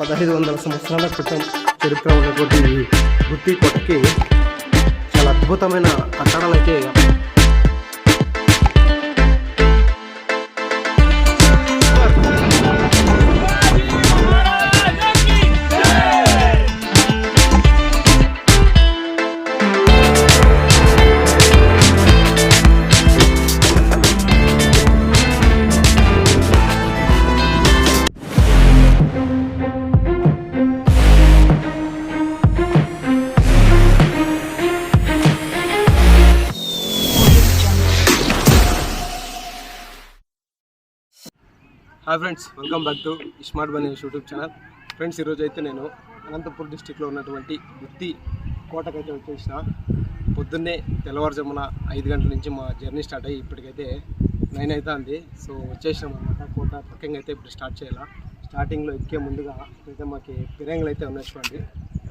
పదహైదు వందల సంవత్సరాల క్రితం చరిత్ర ఉన్నటువంటి గుత్తి కోటకి చాలా అద్భుతమైన కట్టడాలు అయితే hi friends welcome back to smart bunny YouTube channel friends ఈరోజు అయితే నేను అనంతపూర్ డిస్టిక్లో ఉన్నటువంటి ఉత్తి కోటకైతే వచ్చేసిన. పొద్దున్నే తెల్లవారుజామున ఐదు గంటల నుంచి మా జర్నీ స్టార్ట్ అయ్యి ఇప్పటికైతే నైన్ అవుతుంది సో వచ్చేసినాం అనమాట కోట ట్రెక్కింగ్ అయితే ఇప్పుడు స్టార్ట్ చేయాలా. స్టార్టింగ్లో ఎక్కే ముందుగా అయితే మాకు ఫిరంగులు అయితే ఉన్నాయి చూడండి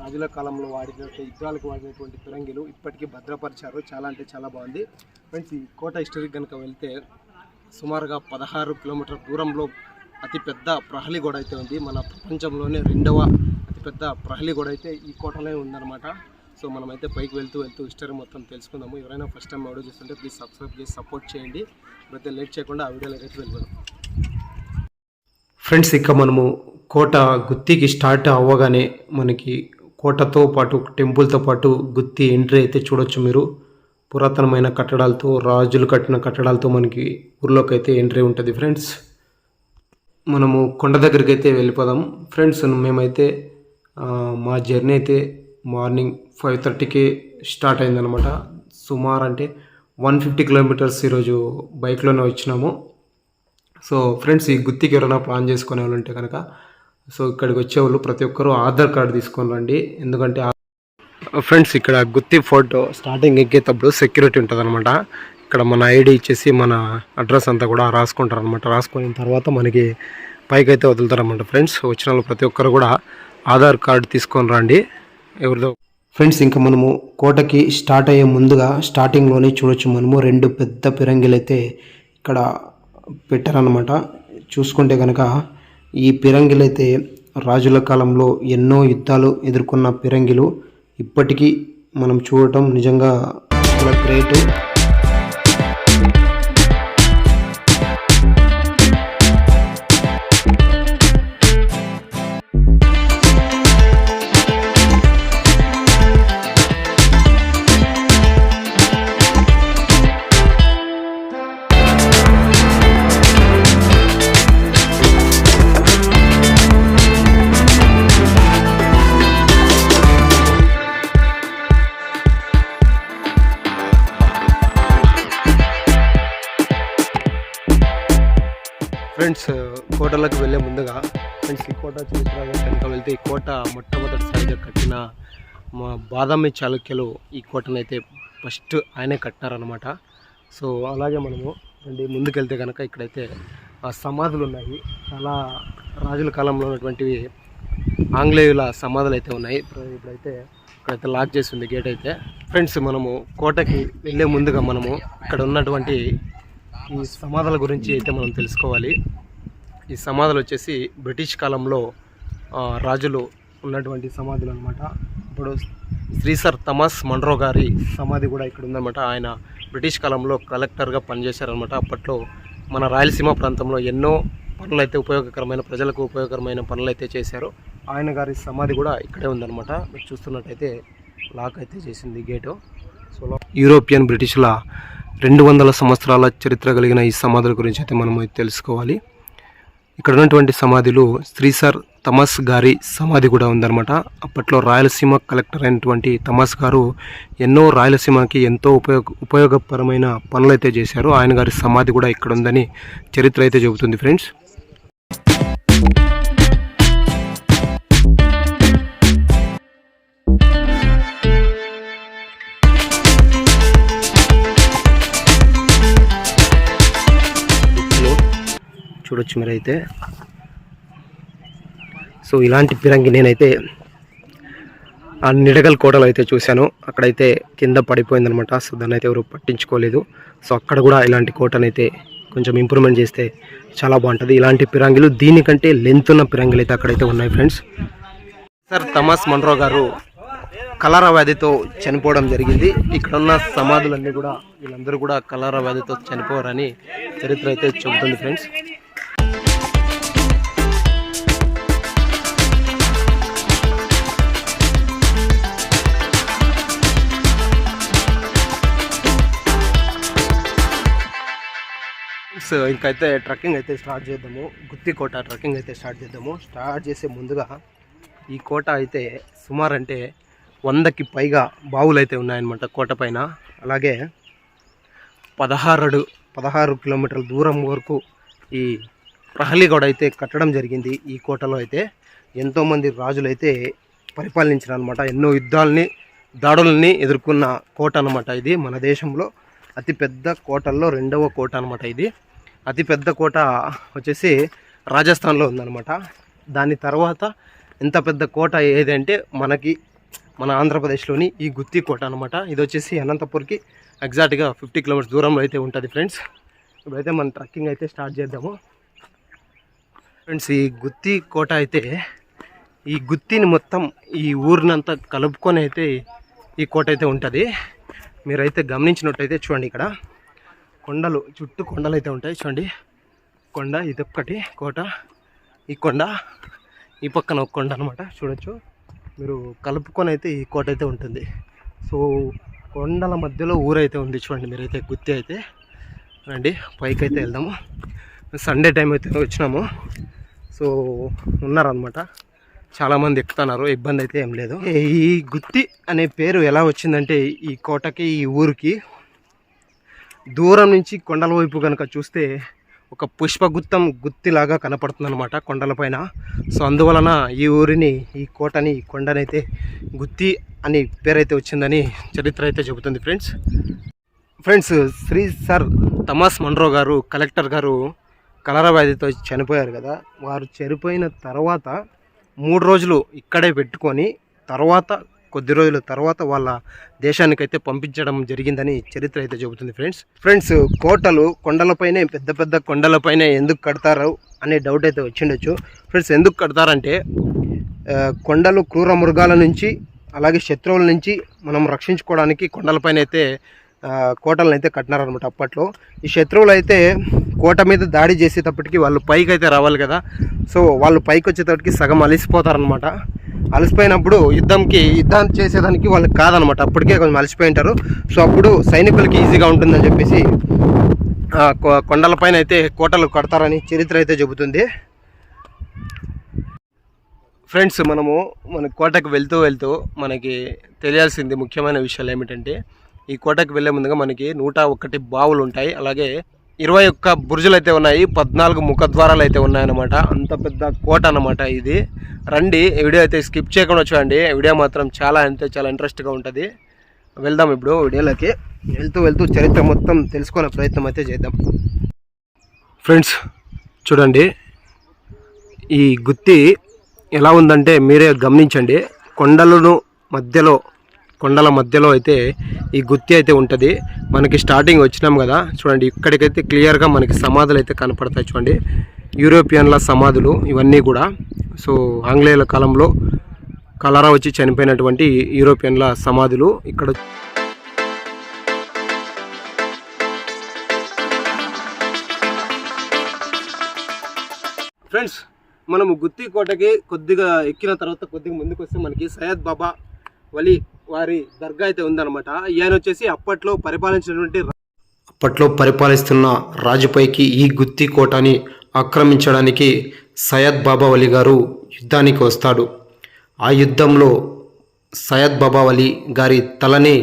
రాజుల కాలంలో వాడినటువంటి యుద్ధాలకు వాడినటువంటి ఫిరంగిలు ఇప్పటికీ భద్రపరిచారు. చాలా అంటే చాలా బాగుంది. ఫ్రెండ్స్ ఈ కోట హిస్టరీకి కనుక వెళ్తే సుమారుగా పదహారు కిలోమీటర్ దూరంలో అతిపెద్ద ప్రహలి గోడ అయితే ఉంది. మన ప్రపంచంలోనే రెండవ అతిపెద్ద ప్రహలి గోడ అయితే ఈ కోటలో ఉందన్నమాట. సో మనమైతే పైకి వెళ్తూ వెళ్తూ హిస్టరీ మొత్తం తెలుసుకుందాము. ఎవరైనా ఫస్ట్ టైం వీడియో చూస్తుంటే ప్లీజ్ సబ్స్క్రైబ్ చేసి సపోర్ట్ చేయండి. ఇప్పుడైతే లేట్ చేయకుండా ఆ వీడియోలోకి అయితే వెళ్ళిపోదాం. ఫ్రెండ్స్ ఇక మనము కోట గుత్తికి స్టార్ట్ అవ్వగానే మనకి కోటతో పాటు టెంపుల్తో పాటు గుత్తి ఎంట్రీ అయితే చూడొచ్చు మీరు. పురాతనమైన కట్టడాలతో రాజులు కట్టిన కట్టడాలతో మనకి ఊర్లోకి అయితే ఎంట్రీ ఉంటుంది. ఫ్రెండ్స్ మనము కొండ దగ్గరికి అయితే వెళ్ళిపోదాం. ఫ్రెండ్స్ మేమైతే మా జర్నీ అయితే మార్నింగ్ ఫైవ్ థర్టీకి స్టార్ట్ అయిందనమాట సుమారు అంటే వన్ ఫిఫ్టీ కిలోమీటర్స్ ఈరోజు బైక్లోనే వచ్చినాము. సో ఫ్రెండ్స్ ఈ గుత్తికి ఎవరైనా ప్లాన్ చేసుకునే వాళ్ళు ఉంటే కనుక సో ఇక్కడికి వచ్చేవాళ్ళు ప్రతి ఒక్కరూ ఆధార్ కార్డు తీసుకొని రండి. ఎందుకంటే ఫ్రెండ్స్ ఇక్కడ గుత్తి ఫోటో స్టార్టింగ్ ఎక్కేటప్పుడు సెక్యూరిటీ ఉంటుంది అనమాట ఇక్కడ మన ఐడి ఇచ్చేసి మన అడ్రస్ అంతా కూడా రాసుకుంటారు అనమాట రాసుకున్న తర్వాత మనకి పైకి అయితే వదులుతారన్నమాట ఫ్రెండ్స్. వచ్చిన వాళ్ళు ప్రతి ఒక్కరు కూడా ఆధార్ కార్డు తీసుకొని రండి. ఎవరిదో ఫ్రెండ్స్ ఇంకా మనము కోటకి స్టార్ట్ అయ్యే ముందుగా స్టార్టింగ్లోనే చూడొచ్చు. మనము రెండు పెద్ద పిరంగిలు అయితే ఇక్కడ పెట్టారనమాట చూసుకుంటే కనుక ఈ పిరంగిలు అయితే రాజుల కాలంలో ఎన్నో యుద్ధాలు ఎదుర్కొన్న పిరంగిలు. ఇప్పటికీ మనం చూడటం నిజంగా చాలా గ్రేటు. కోటలకు వెళ్ళే ముందుగా ఫ్రెండ్స్ ఈ కోట చరిత్ర కనుక వెళ్తే ఈ కోట మొట్టమొదటిసారిగా కట్టిన మా బాదామి చాళుక్యులు ఈ కోటనైతే ఫస్ట్ ఆయనే కట్టినారనమాట సో అలాగే మనము రండి ముందుకెళ్తే కనుక ఇక్కడైతే ఆ సమాధులు ఉన్నాయి. చాలా రాజుల కాలంలో ఉన్నటువంటివి ఆంగ్లేయుల సమాధులు అయితే ఉన్నాయి ఇప్పుడైతే ఇక్కడైతే లాక్ చేసి ఉంది గేట్ అయితే. ఫ్రెండ్స్ మనము కోటకి వెళ్ళే ముందుగా మనము ఇక్కడ ఉన్నటువంటి ఈ సమాధుల గురించి అయితే మనం తెలుసుకోవాలి. ఈ సమాధులు వచ్చేసి బ్రిటిష్ కాలంలో రాజులు ఉన్నటువంటి సమాధులు అనమాట ఇప్పుడు శ్రీ సర్ థమాస్ మండ్రో గారి సమాధి కూడా ఇక్కడ ఉందన్నమాట. ఆయన బ్రిటిష్ కాలంలో కలెక్టర్గా పనిచేశారనమాట అప్పట్లో మన రాయలసీమ ప్రాంతంలో ఎన్నో పనులు అయితే ఉపయోగకరమైన ప్రజలకు ఉపయోగకరమైన పనులు అయితే చేశారు. ఆయన గారి సమాధి కూడా ఇక్కడే ఉందన్నమాట. మీరు చూస్తున్నట్టయితే లాక్ అయితే చేసింది గేటు. సో యూరోపియన్ బ్రిటిష్ల రెండు వందల సంవత్సరాల చరిత్ర కలిగిన ఈ సమాధుల గురించి అయితే మనం తెలుసుకోవాలి. ఇక్కడ ఉన్నటువంటి సమాధిలో శ్రీ సర్ తమస్ గారి సమాధి కూడా ఉందన్నమాట. అప్పట్లో రాయలసీమ కలెక్టర్ అయినటువంటి తమస్ గారు ఎన్నో రాయలసీమకి ఎంతో ఉపయోగ ఉపయోగపరమైన పనులు అయితే చేశారు. ఆయన గారి సమాధి కూడా ఇక్కడ ఉందని చరిత్ర అయితే చెబుతుంది ఫ్రెండ్స్. చూడొచ్చు మీరైతే. సో ఇలాంటి పిరంగి నేనైతే ఆ నిడగల్ కోటలు అయితే చూశాను. అక్కడైతే కింద పడిపోయిందనమాట. సో దాన్ని అయితే ఎవరు పట్టించుకోలేదు. సో అక్కడ కూడా ఇలాంటి కోటనైతే కొంచెం ఇంప్రూవ్మెంట్ చేస్తే చాలా బాగుంటుంది. ఇలాంటి పిరంగిలు దీనికంటే లెంత్ ఉన్న పిరంగిలు అయితే అక్కడైతే ఉన్నాయి ఫ్రెండ్స్. సార్ తమాస్ మన్రో గారు కలరా వ్యాధితో చనిపోవడం జరిగింది. ఇక్కడ ఉన్న సమాధులన్నీ కూడా వీళ్ళందరూ కూడా కలరా వ్యాధితో చనిపోవారని చరిత్ర అయితే చెబుతుంది ఫ్రెండ్స్. సో ఇంకైతే ట్రెక్కింగ్ అయితే స్టార్ట్ చేద్దాము. గుత్తి కోట ట్రెక్కింగ్ అయితే స్టార్ట్ చేద్దాము. స్టార్ట్ చేసే ముందుగా ఈ కోట అయితే సుమారు అంటే వందకి పైగా బావులు అయితే ఉన్నాయన్నమాట కోట పైన. అలాగే పదహారు పదహారు కిలోమీటర్ల దూరం వరకు ఈ ప్రహలిగౌడ అయితే కట్టడం జరిగింది ఈ కోటలో అయితే. ఎంతోమంది రాజులు అయితే అనమాట ఎన్నో యుద్ధాలని దాడుల్ని ఎదుర్కొన్న కోట అనమాట ఇది మన దేశంలో. అతిపెద్ద కోటల్లో రెండవ కోట అనమాట ఇది. అతి పెద్ద కోట వచ్చేసి రాజస్థాన్లో ఉందన్నమాట. దాని తర్వాత ఎంత పెద్ద కోట ఏదంటే మనకి మన ఆంధ్రప్రదేశ్లోని ఈ గుత్తి కోట అనమాట ఇది వచ్చేసి అనంతపూర్కి ఎగ్జాక్ట్గా ఫిఫ్టీ కిలోమీటర్స్ దూరంలో అయితే ఉంటుంది ఫ్రెండ్స్. ఇప్పుడైతే మనం ట్రెక్కింగ్ అయితే స్టార్ట్ చేద్దాము. ఫ్రెండ్స్ ఈ గుత్తి కోట అయితే ఈ గుత్తిని మొత్తం ఈ ఊరినంతా కలుపుకొని అయితే ఈ కోట అయితే ఉంటుంది. మీరైతే గమనించినట్టయితే చూడండి ఇక్కడ. కొండలు చుట్టూ కొండలు అయితే ఉంటాయి చూడండి. కొండ ఇది ఒక్కటి కోట. ఈ కొండ ఈ పక్కన ఒక కొండ అనమాట చూడొచ్చు. మీరు కలుపుకొని అయితే ఈ కోట అయితే ఉంటుంది. సో కొండల మధ్యలో ఊరైతే ఉంది చూడండి మీరైతే గుత్తి అయితే. రండి పైకి అయితే వెళ్దాము. సండే టైం అయితే వచ్చినాము. సో ఉన్నారనమాట చాలామంది ఎక్కుతున్నారు ఇబ్బంది అయితే ఏం లేదు. ఈ గుత్తి అనే పేరు ఎలా వచ్చిందంటే ఈ కోటకి ఈ ఊరికి దూరం నుంచి కొండల వైపు కనుక చూస్తే ఒక పుష్పగుత్తం గుత్తిలాగా కనపడుతుంది అనమాట కొండలపైన సో అందువలన ఈ ఊరిని ఈ కోటని ఈ కొండనైతే గుత్తి అని పేరైతే వచ్చిందని చరిత్ర అయితే చెబుతుంది friends. Friends Shri sir Thomas Munro గారు కలెక్టర్ గారు కలరా వ్యాధితో చనిపోయారు కదా. వారు చనిపోయిన తర్వాత మూడు రోజులు ఇక్కడే పెట్టుకొని తర్వాత కొద్ది రోజుల తర్వాత వాళ్ళ దేశానికైతే పంపించడం జరిగిందని చరిత్ర అయితే చెబుతుంది ఫ్రెండ్స్. ఫ్రెండ్స్ కోటలు కొండలపైనే పెద్ద పెద్ద కొండలపైనే ఎందుకు కడతారు అనే డౌట్ అయితే వచ్చిండొచ్చు. ఫ్రెండ్స్ ఎందుకు కడతారంటే కొండలు క్రూర మృగాల నుంచి అలాగే శత్రువుల నుంచి మనం రక్షించుకోవడానికి కొండలపైన అయితే కోటలను అయితే కట్టినారనమాట అప్పట్లో. ఈ శత్రువులు అయితే కోట మీద దాడి చేసేటప్పటికి వాళ్ళు పైకి అయితే రావాలి కదా. సో వాళ్ళు పైకి వచ్చేటప్పటికి సగం అలిసిపోతారనమాట అలసిపోయినప్పుడు యుద్ధంకి యుద్ధం చేసేదానికి వాళ్ళకి కాదనమాట. అప్పటికే కొంచెం అలసిపోయి ఉంటారు. సో అప్పుడు సైనికులకి ఈజీగా ఉంటుందని చెప్పేసి కొండలపైన అయితే కోటలు కడతారని చరిత్ర అయితే చెబుతుంది. ఫ్రెండ్స్ మనము మన కోటకు వెళ్తూ వెళ్తూ మనకి తెలియాల్సింది ముఖ్యమైన విషయాలు ఏమిటంటే ఈ కోటకు వెళ్ళే ముందుగా మనకి నూట ఒకటి బావులు ఉంటాయి అలాగే ఇరవై ఒక్క బుర్జులు అయితే ఉన్నాయి పద్నాలుగు ముఖద్వారాలు అయితే ఉన్నాయన్నమాట. అంత పెద్ద కోట అన్నమాట ఇది. రండి వీడియో అయితే స్కిప్ చేయకుండా చూడండి. వీడియో మాత్రం చాలా అంటే చాలా ఇంట్రెస్ట్గా ఉంటుంది. వెళ్దాం ఇప్పుడు వీడియోలోకి. వెళ్తూ వెళ్తూ చరిత్ర మొత్తం తెలుసుకునే ప్రయత్నం అయితే చేద్దాం. ఫ్రెండ్స్ చూడండి. ఈ గుత్తి ఎలా ఉందంటే మీరే గమనించండి. కొండలను మధ్యలో కొండల మధ్యలో అయితే ఈ గుత్తి అయితే ఉంటుంది. మనకి స్టార్టింగ్ వచ్చినాం కదా. చూడండి ఇక్కడికైతే క్లియర్గా మనకి సమాధులు అయితే కనపడతాయి చూడండి. యూరోపియన్ల సమాధులు ఇవన్నీ కూడా. సో ఆంగ్లేయుల కాలంలో కలరా వచ్చి చనిపోయినటువంటి యూరోపియన్ల సమాధులు ఇక్కడ ఫ్రెండ్స్ మనము గుత్తి కోటకి కొద్దిగా ఎక్కిన తర్వాత కొద్దిగా ముందుకు వస్తే మనకి సయ్యద్ బాబా వలి వారి దర్గా అయితే ఉందన్నమాట. ఈయన వచ్చేసి అప్పట్లో పరిపాలించినటువంటి అప్పట్లో పరిపాలిస్తున్న రాజుపైకి ఈ గుత్తి కోటని ఆక్రమించడానికి సయద్ బాబావలి గారు యుద్ధానికి వస్తాడు. ఆ యుద్ధంలో సయద్ బాబావలి గారి తలని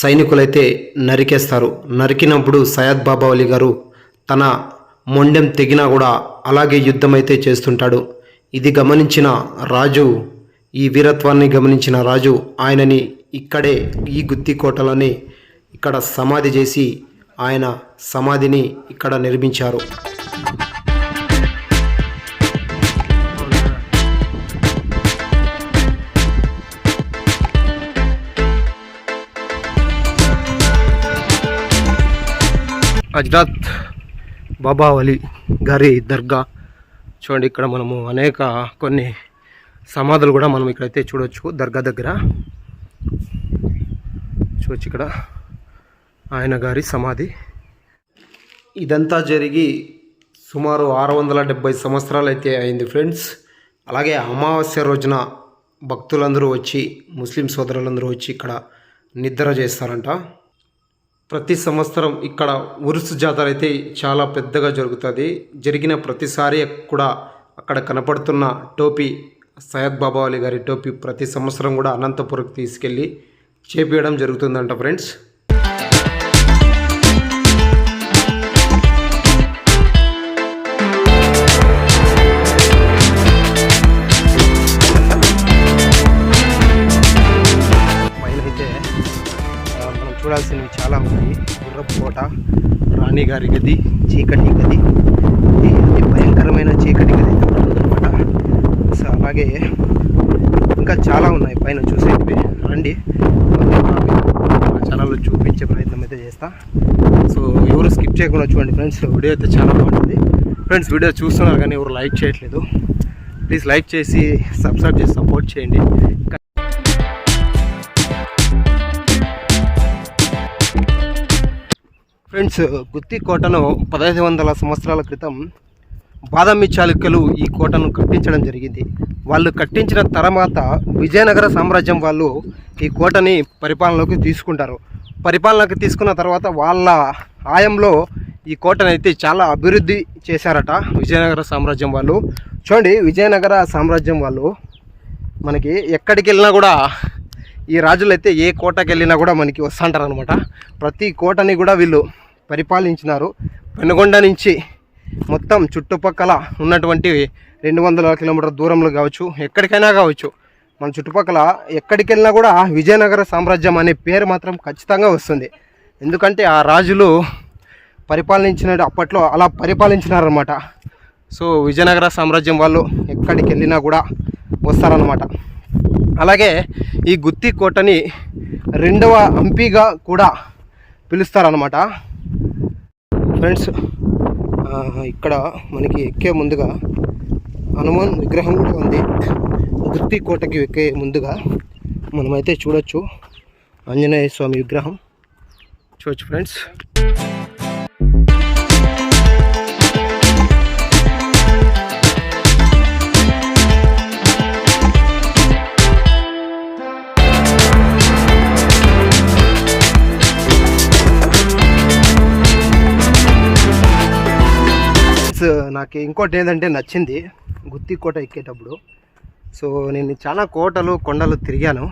సైనికులైతే నరికేస్తారు. నరికినప్పుడు సయద్ బాబావలి గారు తన మొండెం తెగినా కూడా అలాగే యుద్ధమైతే చేస్తుంటాడు. ఇది గమనించిన రాజు ఈ వీరత్వాన్ని గమనించిన రాజు ఆయనని ఇక్కడే ఈ గుత్తికోటలని ఇక్కడ సమాధి చేసి ఆయన సమాధిని ఇక్కడ నిర్మించారు. హజ్రత్ బాబావలి గారి దర్గా. చూడండి ఇక్కడ మనము అనేక కొన్ని సమాధులు కూడా మనం ఇక్కడైతే చూడొచ్చు దర్గా దగ్గర. చూడొచ్చు ఇక్కడ ఆయన గారి సమాధి. ఇదంతా జరిగి సుమారు ఆరు వందల డెబ్బై సంవత్సరాలు అయితే అయింది ఫ్రెండ్స్. అలాగే అమావాస్య రోజున భక్తులందరూ వచ్చి ముస్లిం సోదరులందరూ వచ్చి ఇక్కడ నిద్ర చేస్తారంట. ప్రతి సంవత్సరం ఇక్కడ ఉరుసు జాతర అయితే చాలా పెద్దగా జరుగుతుంది. జరిగిన ప్రతిసారి కూడా అక్కడ కనపడుతున్న టోపీ సయ్యద్ బాబా అలీ గారి టోపీ ప్రతి సంవత్సరం కూడా అనంతపురంకి తీసుకెళ్ళి చేపించడం జరుగుతుందంట ఫ్రెండ్స్. పైన అయితే మనం చూడాల్సినవి చాలా ఉన్నాయి. గుర్రపుకోట రాణిగారి రాణి గారి గది చీకటి గది. అతి భయంకరమైన చీకటి గది. అలాగే ఇంకా చాలా ఉన్నాయి. పైన చూసేవి రండి. ఛానల్లో చూపించే ప్రయత్నం అయితే చేస్తా. సో ఎవరు స్కిప్ చేయకుండా చూడండి ఫ్రెండ్స్. వీడియో అయితే చాలా బాగుంటుంది. ఫ్రెండ్స్ వీడియో చూస్తున్నారు కానీ ఎవరు లైక్ చేయట్లేదు. ప్లీజ్ లైక్ చేసి సబ్స్క్రైబ్ చేసి సపోర్ట్ చేయండి. ఫ్రెండ్స్ గుత్తి కోటను పదహైదు వందల సంవత్సరాల క్రితం బాదామి చాళుక్యులు ఈ కోటను కట్టించడం జరిగింది. వాళ్ళు కట్టించిన తర్వాత విజయనగర సామ్రాజ్యం వాళ్ళు ఈ కోటని పరిపాలనలోకి తీసుకుంటారు. పరిపాలనలోకి తీసుకున్న తర్వాత వాళ్ళ ఆయంలో ఈ కోటనైతే అయితే చాలా అభివృద్ధి చేశారట విజయనగర సామ్రాజ్యం వాళ్ళు. చూడండి విజయనగర సామ్రాజ్యం వాళ్ళు మనకి ఎక్కడికి వెళ్ళినా కూడా ఈ రాజులు అయితే ఏ కోటకి వెళ్ళినా కూడా మనకి వస్తుంటారు అనమాట ప్రతి కోటని కూడా వీళ్ళు పరిపాలించినారు. పెనుగొండ నుంచి మొత్తం చుట్టుపక్కల ఉన్నటువంటి రెండు వందల కిలోమీటర్ దూరంలో కావచ్చు ఎక్కడికైనా కావచ్చు. మన చుట్టుపక్కల ఎక్కడికి వెళ్ళినా కూడా విజయనగర సామ్రాజ్యం అనే పేరు మాత్రం ఖచ్చితంగా వస్తుంది. ఎందుకంటే ఆ రాజులు పరిపాలించిన అప్పట్లో అలా పరిపాలించినారనమాట సో విజయనగర సామ్రాజ్యం వాళ్ళు ఎక్కడికి వెళ్ళినా కూడా వస్తారనమాట అలాగే ఈ గుత్తి కోటని రెండవ హంపీగా కూడా పిలుస్తారనమాట ఫ్రెండ్స్ ఇక్కడ మనకి ఎక్కే ముందుగా హనుమాన్ విగ్రహం కూడా ఉంది. గుత్తి కోటకి ఎక్కే ముందుగా మనమైతే చూడొచ్చు. ఆంజనేయ స్వామి విగ్రహం. చూడొచ్చు ఫ్రెండ్స్ నాకు ఇంకోటి ఏంటంటే నచ్చింది గుత్తి కోట ఎక్కేటప్పుడు. సో నేను చాలా కోటలు కొండలు తిరిగాను.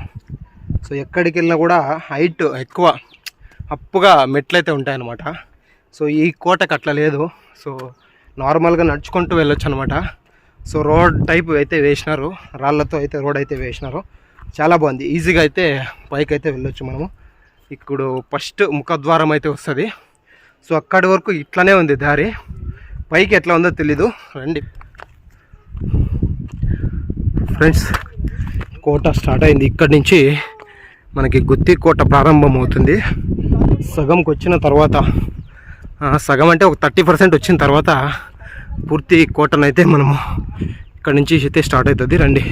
సో ఎక్కడికి వెళ్ళినా కూడా హైట్ ఎక్కువ అప్పుగా మెట్లయితే ఉంటాయన్నమాట. సో ఈ కోటకు అట్లా లేదు. సో నార్మల్గా నడుచుకుంటూ వెళ్ళొచ్చు అనమాట సో రోడ్ టైప్ అయితే వేసినారు. రాళ్ళతో అయితే రోడ్ అయితే వేసినారు. చాలా బాగుంది. ఈజీగా అయితే పైకి అయితే వెళ్ళొచ్చు మనము. ఇప్పుడు ఫస్ట్ ముఖద్వారం అయితే వస్తుంది. సో అక్కడి వరకు ఇట్లానే ఉంది దారి. పైకి ఎట్లా ఉందో తెలీదు. రండి. ఫ్రెండ్స్ కోట స్టార్ట్ అయింది. ఇక్కడి నుంచి మనకి గుత్తి కోట ప్రారంభం అవుతుంది సగంకి వచ్చిన తర్వాత సగం అంటే ఒక థర్టీ పర్సెంట్ వచ్చిన తర్వాత పూర్తి కోటనైతే మనము ఇక్కడ నుంచి అయితే స్టార్ట్ అవుతుంది. రండి.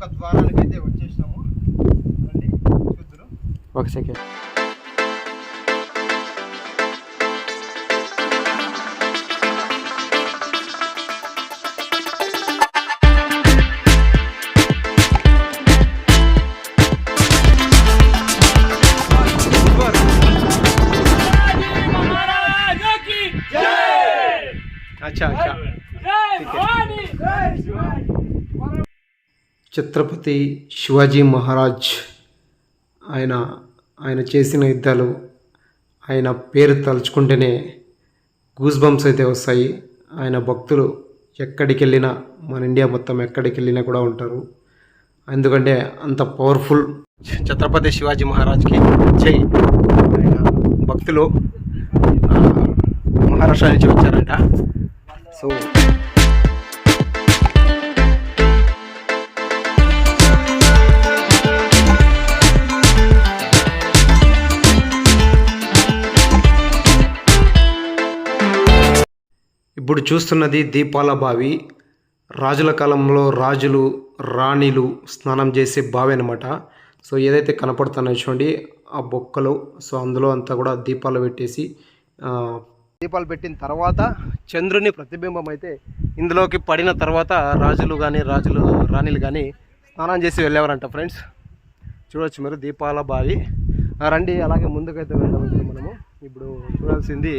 ఒక ద్వారానికి అయితే వచ్చేసినాము చూద్దురు. ఒక సెకండ్. ఛత్రపతి శివాజీ మహారాజ్ ఆయన ఆయన చేసిన యుద్ధాలు ఆయన పేరు తలుచుకుంటేనే గూస్ బంప్స్ అయితే వస్తాయి. ఆయన భక్తులు ఎక్కడికి వెళ్ళినా మన ఇండియా మొత్తం ఎక్కడికి వెళ్ళినా కూడా ఉంటారు. ఎందుకంటే అంత పవర్ఫుల్ ఛత్రపతి శివాజీ మహారాజ్కి. జై. ఆయన భక్తులు మహారాష్ట్ర నుంచి వచ్చారంట. సో ఇప్పుడు చూస్తున్నది దీపాల బావి రాజుల కాలంలో రాజులు రాణిలు స్నానం చేసే బావి అనమాట సో ఏదైతే కనపడుతున్నాయో చూడండి ఆ బొక్కలు. సో అందులో అంతా కూడా దీపాలు పెట్టేసి దీపాలు పెట్టిన తర్వాత చంద్రుని ప్రతిబింబం అయితే ఇందులోకి పడిన తర్వాత రాజులు కానీ రాజులు రాణిలు కానీ స్నానం చేసి వెళ్ళేవారంట ఫ్రెండ్స్. చూడవచ్చు మీరు దీపాల బావి. రండి అలాగే ముందుకైతే వెళ్దాం మనము. ఇప్పుడు చూడాల్సింది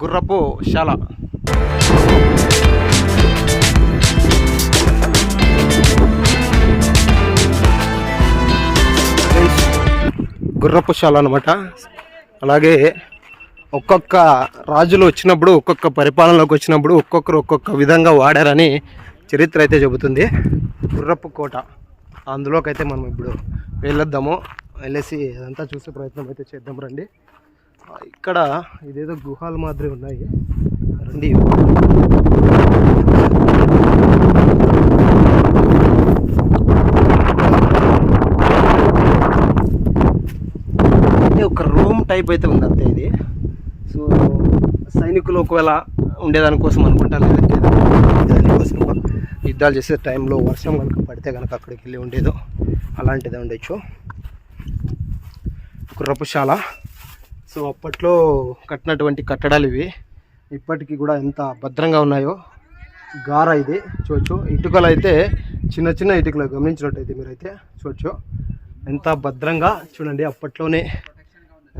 గుర్రపు శాల. గుర్రపు శాల అనమాట అలాగే ఒక్కొక్క రాజులు వచ్చినప్పుడు ఒక్కొక్క పరిపాలనలోకి వచ్చినప్పుడు ఒక్కొక్కరు ఒక్కొక్క విధంగా వాడారని చరిత్ర అయితే చెబుతుంది. గుర్రపు కోట. అందులోకి అయితే మనం ఇప్పుడు వెళ్ళొద్దాము. వెళ్ళేసి అదంతా చూసే ప్రయత్నం అయితే చేద్దాం రండి. ఇక్కడ ఇదేదో గుహాల మాదిరి ఉన్నాయి. రండి. ఒక రూమ్ టైప్ అయితే ఉంది అంతే ఇది. సో సైనికులు ఒకవేళ ఉండేదానికోసం అనుకుంటా లేదంటే దానికోసం యుద్ధాలు చేసే టైంలో వర్షం కనుక పడితే కనుక అక్కడికి వెళ్ళి ఉండేదో అలాంటిదే ఉండొచ్చు. గుర్రపుశాల సో అప్పట్లో కట్టినటువంటి కట్టడాలు ఇవి. ఇప్పటికీ కూడా ఎంత భద్రంగా ఉన్నాయో. గార ఇది చూడొచ్చు. ఇటుకలు అయితే చిన్న చిన్న ఇటుకలు గమనించినట్టయితే మీరైతే చూడొచ్చు. ఎంత భద్రంగా చూడండి అప్పట్లోనే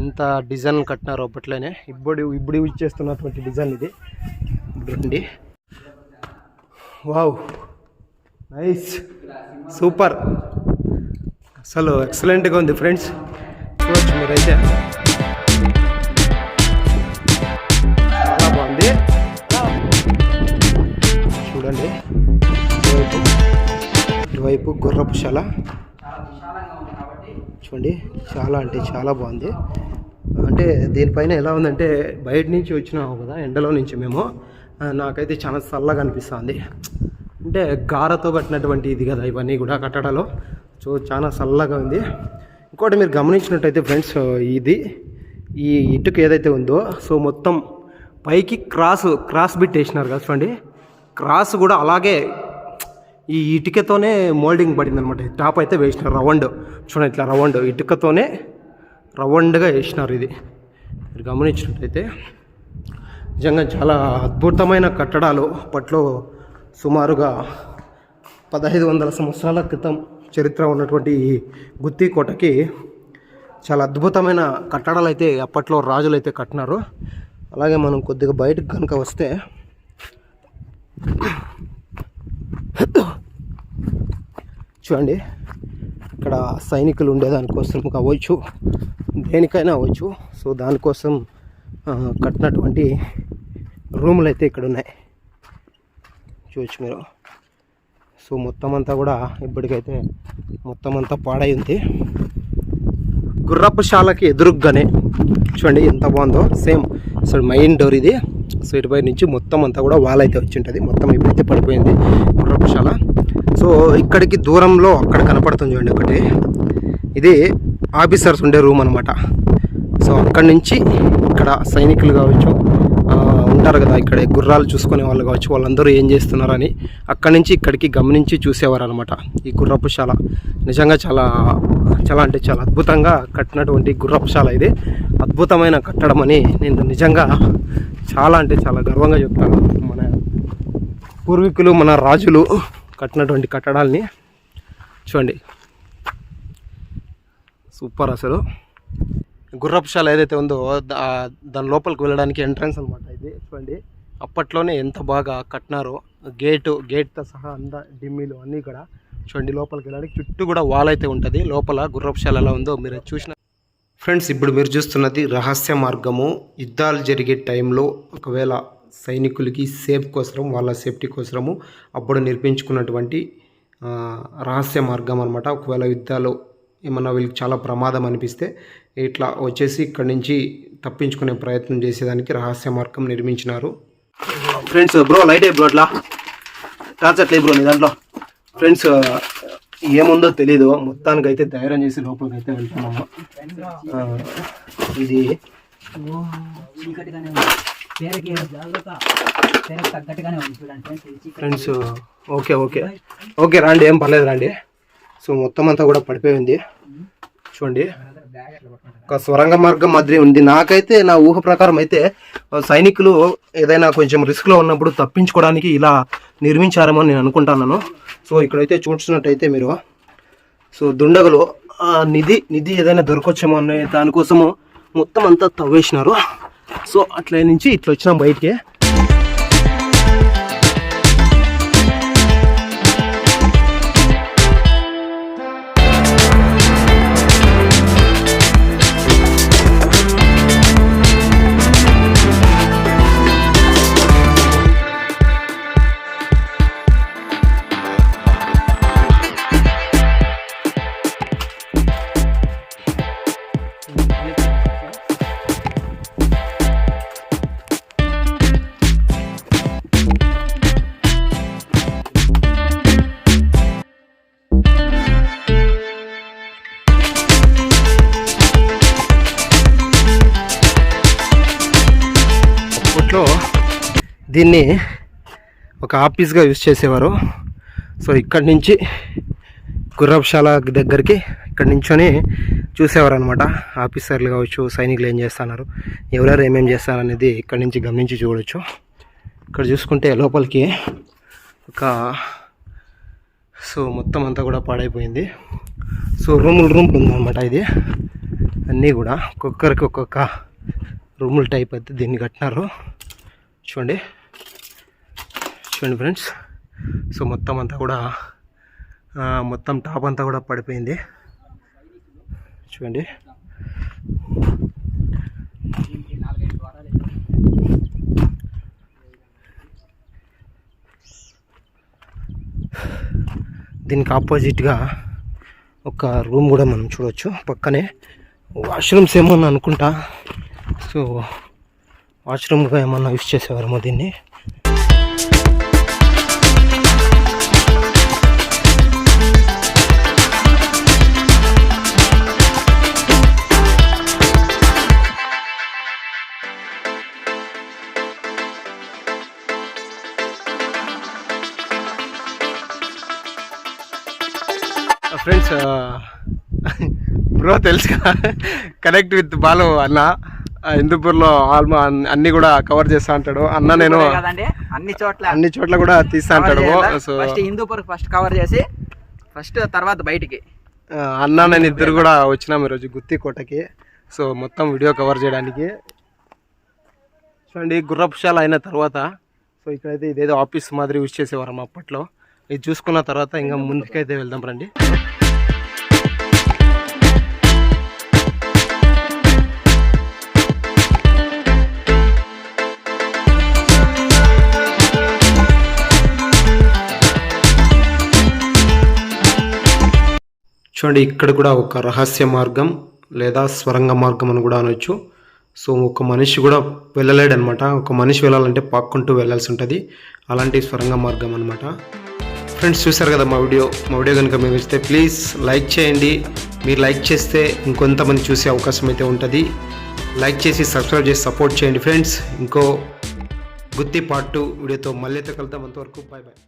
ఎంత డిజైన్ కట్టినారో అప్పట్లోనే. ఇప్పుడు ఇప్పుడు యూజ్ చేస్తున్నటువంటి డిజైన్ ఇది. రండి వావ్! నైస్! సూపర్! అసలు ఎక్సలెంట్గా ఉంది ఫ్రెండ్స్. చూడొచ్చు మీరైతే. వైపు గుర్రపు శాల. చూడండి చాలా అంటే చాలా బాగుంది. అంటే దీనిపైన ఎలా ఉందంటే బయట నుంచి వచ్చినాము కదా ఎండలో నుంచి మేము. నాకైతే చాలా చల్లగా అనిపిస్తుంది. అంటే గారతో కట్టినటువంటి ఇది కదా ఇవన్నీ కూడా కట్టడాలు. సో చాలా చల్లగా ఉంది. ఇంకోటి మీరు గమనించినట్టయితే ఫ్రెండ్స్ ఇది ఈ ఇటుక ఏదైతే ఉందో సో మొత్తం పైకి క్రాస్ క్రాస్ బిట్ వేసినారు కదా చూడండి. క్రాస్ కూడా అలాగే ఈ ఇటుకతోనే మోల్డింగ్ పడింది అనమాట టాప్ అయితే వేసినారు రౌండ్ చూడండి ఇట్లా రౌండ్ ఇటుకతోనే రౌండ్గా వేసినారు ఇది. మీరు గమనించినట్టయితే నిజంగా చాలా అద్భుతమైన కట్టడాలు అప్పట్లో సుమారుగా పదహైదు వందల సంవత్సరాల క్రితం చరిత్ర ఉన్నటువంటి ఈ గుత్తి కోటకి చాలా అద్భుతమైన కట్టడాలు అయితే అప్పట్లో రాజులు అయితే కట్టినారు. అలాగే మనం కొద్దిగా బయటకు కనుక వస్తే చూడండి. ఇక్కడ సైనికులు ఉండేదానికోసం కావచ్చు దేనికైనా అవ్వచ్చు. సో దానికోసం కట్టినటువంటి రూములు అయితే ఇక్కడ ఉన్నాయి చూడొచ్చు మీరు. సో మొత్తం అంతా కూడా ఇప్పటికైతే మొత్తం అంతా పాడై ఉంది ఎదురుగ్గానే చూడండి ఎంత బాగుందో సేమ్ సో మెయిన్ డోర్ ఇది. సో ఇటుపై నుంచి మొత్తం అంతా కూడా వాల్ అయితే వచ్చి ఉంటుంది. మొత్తం ఇప్పుడైతే పడిపోయింది గుర్రపుశాల. సో ఇక్కడికి దూరంలో అక్కడ కనపడుతుంది చూడండి ఒకటి. ఇది ఆఫీసర్స్ ఉండే రూమ్ అనమాట సో అక్కడి నుంచి ఇక్కడ సైనికులు కావచ్చు ఉంటారు కదా ఇక్కడ గుర్రాలు చూసుకునే వాళ్ళు కావచ్చు వాళ్ళందరూ ఏం చేస్తున్నారని అక్కడి నుంచి ఇక్కడికి గమనించి చూసేవారు అనమాట ఈ గుర్రపు శాల నిజంగా చాలా చాలా అంటే చాలా అద్భుతంగా కట్టినటువంటి గుర్రపు శాల ఇది. అద్భుతమైన కట్టడం అని నేను నిజంగా చాలా అంటే చాలా గర్వంగా చెప్తాను. మన పూర్వీకులు మన రాజులు కట్టినటువంటి కట్టడాలని చూడండి. సూపర్ అసలు. గుర్రపుశాల ఏదైతే ఉందో దాని లోపలికి వెళ్ళడానికి ఎంట్రన్స్ అనమాట ఇది చూడండి. అప్పట్లోనే ఎంత బాగా కట్టినారో గేటు గేట్తో సహా అంద డిమ్మీలు అన్నీ కూడా చూడండి లోపలికి వెళ్ళడానికి. చుట్టూ కూడా వాల్ అయితే ఉంటుంది లోపల గుర్రపుశాల ఎలా ఉందో మీరు చూసిన ఫ్రెండ్స్ ఇప్పుడు మీరు చూస్తున్నది రహస్య మార్గము. యుద్ధాలు జరిగే టైంలో ఒకవేళ సైనికులకి సేఫ్ కోసరం వాళ్ళ సేఫ్టీ కోసరము అప్పుడు నిర్మించుకున్నటువంటి ఆ, రహస్య మార్గం అనమాట ఒకవేళ యుద్ధాలు ఏమన్నా వీళ్ళకి చాలా ప్రమాదం అనిపిస్తే ఇట్లా వచ్చేసి ఇక్కడి నుంచి తప్పించుకునే ప్రయత్నం చేసేదానికి రహస్య మార్గం నిర్మించినారు. ఫ్రెండ్స్ బ్రో లైట్ బ్రో అట్లా? టార్చ్ అట్లే బ్రో నీ దాంట్లో. ఫ్రెండ్స్ ఏముందో తెలీదు. మొత్తానికి అయితే ధైర్యం చేసి లోపలికి అయితే వెళ్తున్నాము ఇది పేరుకి జాగ్రత్త. పేరుకి తగ్గట్టుగానే ఉంది చూడండి ఫ్రెండ్స్ ఓకే ఓకే. ఓకే రాండి ఏం పర్లేదు రాండి. సో మొత్తం అంతా కూడా పడిపోయింది చూడండి. ఒక స్వరంగ మార్గం మాదిరి ఉంది. నాకైతే నా ఊహ ప్రకారం అయితే సైనికులు ఏదైనా కొంచెం రిస్క్లో ఉన్నప్పుడు తప్పించుకోవడానికి ఇలా నిర్మించారేమో నేను అనుకుంటున్నాను. సో ఇక్కడైతే చూసినట్టయితే మీరు సో దుండగులు నిధి నిధి ఏదైనా దొరకొచ్చేమో అనే దానికోసము మొత్తం అంతా తవ్వేసినారు. సో అట్లా నుంచి ఇట్లా వచ్చినాం బయటికి. దీన్ని ఒక ఆఫీస్గా యూజ్ చేసేవారు. సో ఇక్కడి నుంచి గుర్రపుశాల దగ్గరికి ఇక్కడ నుంచొని చూసేవారు అనమాట ఆఫీసర్లు కావచ్చు సైనికులు ఏం చేస్తున్నారు ఎవరెవరు ఏమేం చేస్తారు అనేది ఇక్కడ నుంచి గమనించి చూడవచ్చు ఇక్కడ చూసుకుంటే లోపలికి ఒక సో మొత్తం అంతా కూడా పాడైపోయింది. సో రూములు రూములు ఉందన్నమాట ఇది. అన్నీ కూడా ఒక్కొక్కరికి ఒక్కొక్క రూముల టైప్ అయితే దీన్ని కట్టినారు. చూడండి. చూడండి ఫ్రెండ్స్. సో మొత్తం అంతా కూడా మొత్తం టాప్ అంతా కూడా పడిపోయింది. చూడండి. దీనికి దీనికి ఆపోజిట్గా ఒక రూమ్ కూడా మనం చూడవచ్చు పక్కనే వాష్రూమ్స్ ఏమన్నా అనుకుంటా. సో వాష్రూమ్గా ఏమన్నా యూస్ చేసేవారేమో దీన్ని. ఫ్రెండ్స్ బ్రో తెలుసు కదా. కనెక్ట్ విత్ బాలు అన్న. హిందూపూర్లో ఆల్మో అన్ని కూడా కవర్ చేస్తా అంటాడు. అన్న నేను అన్ని చోట్ల. అన్ని చోట్ల కూడా తీస్తా అంటాడు so first Hindupur first cover చేసి ఫస్ట్ తర్వాత బయటికి. అన్న నేను ఇద్దరు కూడా వచ్చినాం ఈరోజు గుత్తి కోటకి. సో మొత్తం వీడియో కవర్ చేయడానికి. చూడండి గుర్రపుశాల అయిన తర్వాత. సో ఇక్కడైతే ఇదేదో ఆఫీస్ మాదిరి యూజ్ చేసేవారు అప్పట్లో. ఇది చూసుకున్న తర్వాత ఇంకా ముందుకైతే వెళ్దాం రండి. చూడండి ఇక్కడ కూడా ఒక రహస్య మార్గం లేదా స్వరంగ మార్గం అని కూడా అనొచ్చు. సో ఒక మనిషి కూడా వెళ్ళలేడనమాట ఒక మనిషి వెళ్ళాలంటే పాక్కుంటూ వెళ్ళాల్సి ఉంటుంది. అలాంటి స్వరంగ మార్గం అనమాట ఫ్రెండ్స్ చూసారు కదా మా వీడియో? మా వీడియో కనుక మీకు ఇస్తే ప్లీజ్ లైక్ చేయండి. మీరు లైక్ చేస్తే ఇంకొంతమంది చూసే అవకాశం అయితే ఉంటుంది. లైక్ చేసి సబ్స్క్రైబ్ చేసి సపోర్ట్ చేయండి ఫ్రెండ్స్. ఇంకో గుత్తి పార్ట్ టూ వీడియోతో మళ్ళీ అయితే కలుద్దాం. అంతవరకు బాయ్ బాయ్